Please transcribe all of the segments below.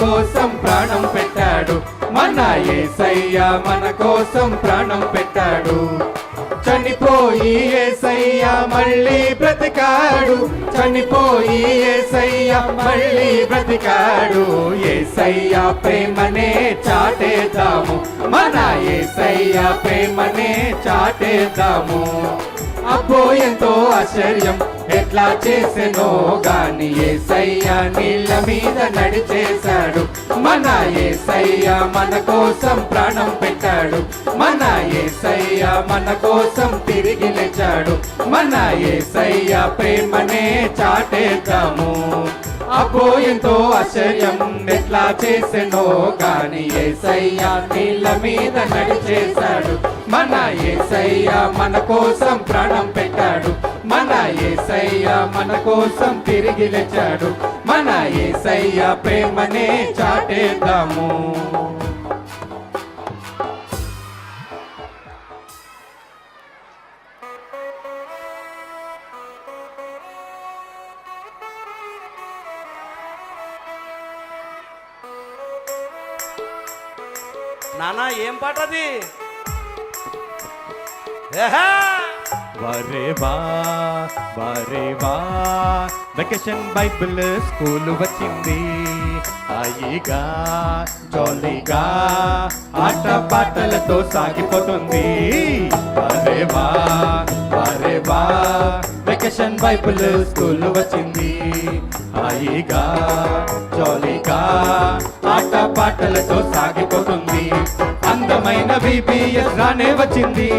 కోసం ప్రాణం పెట్టాడు. మన ఏసయ్య మన కోసం ప్రాణం పెట్టాడు. చనిపోయి ఏసయ్య మళ్ళీ బ్రతికాడు. చనిపోయి ఏసయ్య మళ్ళీ బ్రతికాడు. ఏసయ్య ప్రేమనే చాటేద్దాము. మన ఏసయ్య ప్రేమనే చాటేద్దాము. అబ్బో ఎంతో ఆశ్చర్యం. ఎట్లా చేసెనో గాని సయ్యా నీళ్ళ మీద నడిచేశాడు. మన ఏసయ్య మన కోసం ప్రాణం పెట్టాడు. మన ఏసయ్య మన కోసం తిరిగి లేచాడు. మన ఏసయ్య ప్రేమనే చాటేద్దాము. అబ్బో ఎంతో ఆశ్చర్యం. ఎట్లా చేసెనో గాని సయ్యా నీళ్ళ మీద నడిచేశాడు. మన ఏసయ్య మన కోసం ప్రాణం పెట్టాడు. మన ఏసయ్య మన కోసం తిరిగి లేచాడు. మన ఏసయ్య ప్రేమనే చాటేద్దాము. నానా ఏం పాట అది ఏహే! వరే వెకేషన్ బైబిల్ స్కూల్ వచ్చింది. హాయిగా జాలీగా ఆట పాటలతో సాగిపోతుంది. వరే బా వరే బా వెకేషన్ బైబిల్ స్కూల్ వచ్చింది. హాయిగా జాలీగా ఆట పాటలతో సాగిపోతుంది. అందమైన బీబీఎస్ రానే వచ్చింది.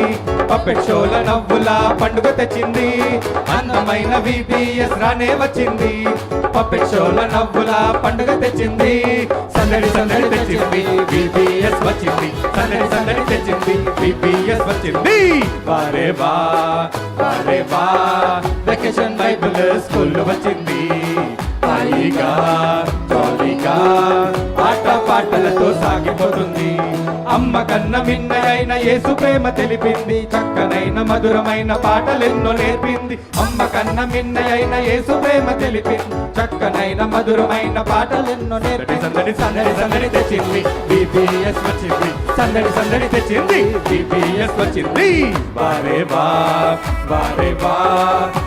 పప్పెట్ షోల నవ్వుల పండుగ తెచ్చింది. అందమైన బీబీఎస్ రానే వచ్చింది. పప్పెట్ షోల నవ్వుల పండుగ తెచ్చింది. సందడి సందడి తెచ్చింది. బీబీఎస్ వచ్చింది. సందడి సందడి తెచ్చింది. బీబీఎస్ వచ్చింది. వారే బా వారే బా. వెకేషన్ బైబుల్ స్కూల్ వచ్చింది. హాయిగా జాలీగా ఆట పాటలతో సాగిపోతుంది. అమ్మ కన్న మిన్నయైన యేసు ప్రేమ తెలిపింది. చక్కనైన మధురమైన పాటలెన్నో నేర్పింది. అమ్మ కన్న మిన్నయైన యేసు ప్రేమ తెలిపింది. చక్కనైన మధురమైన పాటలెన్నో నేర్పింది. సందడి సందడి సందడి తెచ్చింది. బీబీఎస్ వచ్చింది. సందడి సందడి తెచ్చింది. బీబీఎస్ వచ్చింది. వారే వా వారే వా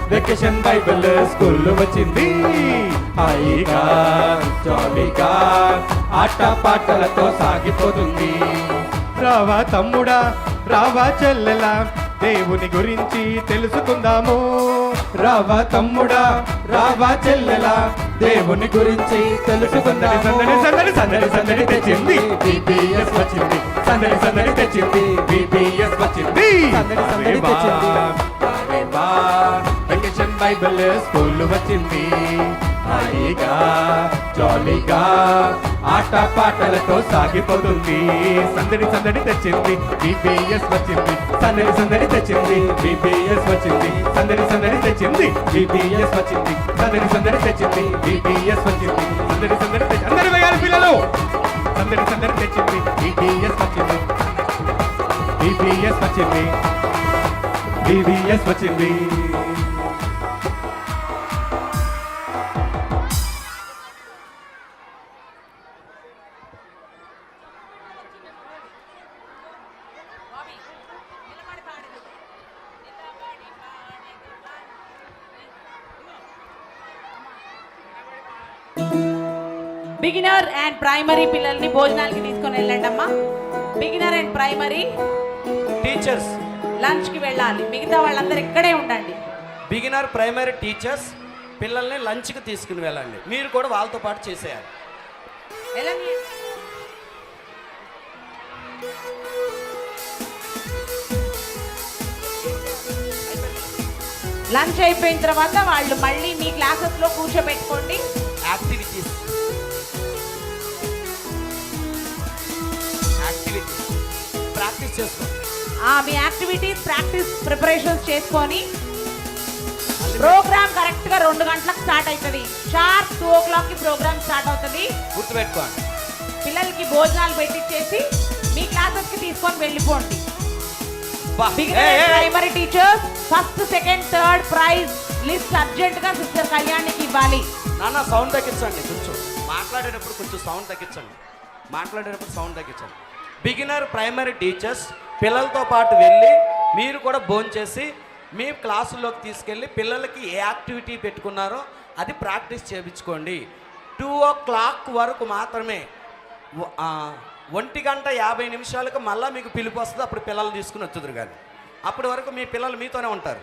వెకేషన్ బైబిల్ స్కూల్ వచ్చింది. హాయిగా జాలీగా ఆట పాటలతో సాగిపోతుంది. రావా తమ్ముడా రావా చెల్లెలా దేవుని గురించి తెలుసుకుందాము. రావా తమ్ముడా రావా చెల్లెలా దేవుని గురించి తెలుసుకుందాము. సందడి సందడి సందడి సందడి తెచ్చింది బీబీఎస్ వచ్చింది. సందడి సందడి తెచ్చింది బీబీఎస్ వచ్చింది. సందడి సందడి తెచ్చింది. బైబిల్ స్కూల్ వచ్చింది. హాయిగా జాలీగా ఆట పాటలతో సాగిపోతుంది. సందడి సందడి తెచ్చింది బీబీఎస్ వచ్చింది. సందడి సందడి తెచ్చింది బీబీఎస్ వచ్చింది. సందడి సందడి తెచ్చింది బీబీఎస్ వచ్చింది. సందడి సందడి తెచ్చింది బీబీఎస్ వచ్చింది. సందడి సందడి తెచ్చి అందరి వేయాలి పిల్లలు! సందడి సందడి తెచ్చింది బీబీఎస్ వచ్చింది. బీబీఎస్ వచ్చింది. బీబీఎస్ వచ్చింది. బిగినర్ అండ్ ప్రైమరీ పిల్లల్ని భోజనాలకి తీసుకొని వెళ్ళండి అమ్మా బిగినర్ అండ్ ప్రైమరీ టీచర్స్. లంచ్కి వెళ్ళాలి. మిగతా వాళ్ళందరూ ఇక్కడే ఉండండి. బిగినర్ ప్రైమరీ టీచర్స్ పిల్లల్ని లంచ్కి తీసుకుని వెళ్ళండి. మీరు కూడా వాళ్ళతో పాటు చేసేయాలి. వెళ్ళండి. లంచ్ అయిపోయిన తర్వాత వాళ్ళు మళ్ళీ మీ క్లాసెస్లో కూర్చోబెట్టుకోండి. యాక్టివిటీస్. ప్రాక్టీస్ మీ యాక్టివిటీస్ ప్రాక్టీస్ ప్రిపరేషన్స్ చేసుకొని ప్రోగ్రామ్ కరెక్ట్గా రెండు గంటలకు స్టార్ట్ అవుతుంది షార్ప్ టూ ఓ క్లాక్కి ప్రోగ్రామ్ స్టార్ట్ అవుతుంది. గుర్తుపెట్టుకోండి. పిల్లలకి భోజనాలు పెట్టించేసి మీ క్లాసెస్కి తీసుకొని వెళ్ళిపోండి. Primary teachers first second third prize list అర్జెంట్గా సిస్టర్ కళ్యాణ్కి ఇవ్వాలి. నాన్న సౌండ్ తగ్గించండి. కొంచెం మాట్లాడేటప్పుడు కొంచెం సౌండ్ తగ్గించండి. మాట్లాడేటప్పుడు సౌండ్ తగ్గించండి. బిగినర్ ప్రైమరీ టీచర్స్ పిల్లలతో పాటు వెళ్ళి మీరు కూడా భోంచేసి మీ క్లాసుల్లోకి తీసుకెళ్ళి పిల్లలకి ఏ యాక్టివిటీ పెట్టుకున్నారో అది ప్రాక్టీస్ చేయించుకోండి టూ ఓ క్లాక్ వరకు మాత్రమే ఒంటి గంట యాభై నిమిషాలకు మళ్ళీ మీకు పిలుపు వస్తుంది అప్పుడు పిల్లలు తీసుకుని వచ్చుదురు కానీ. అప్పటి వరకు మీ పిల్లలు మీతోనే ఉంటారు.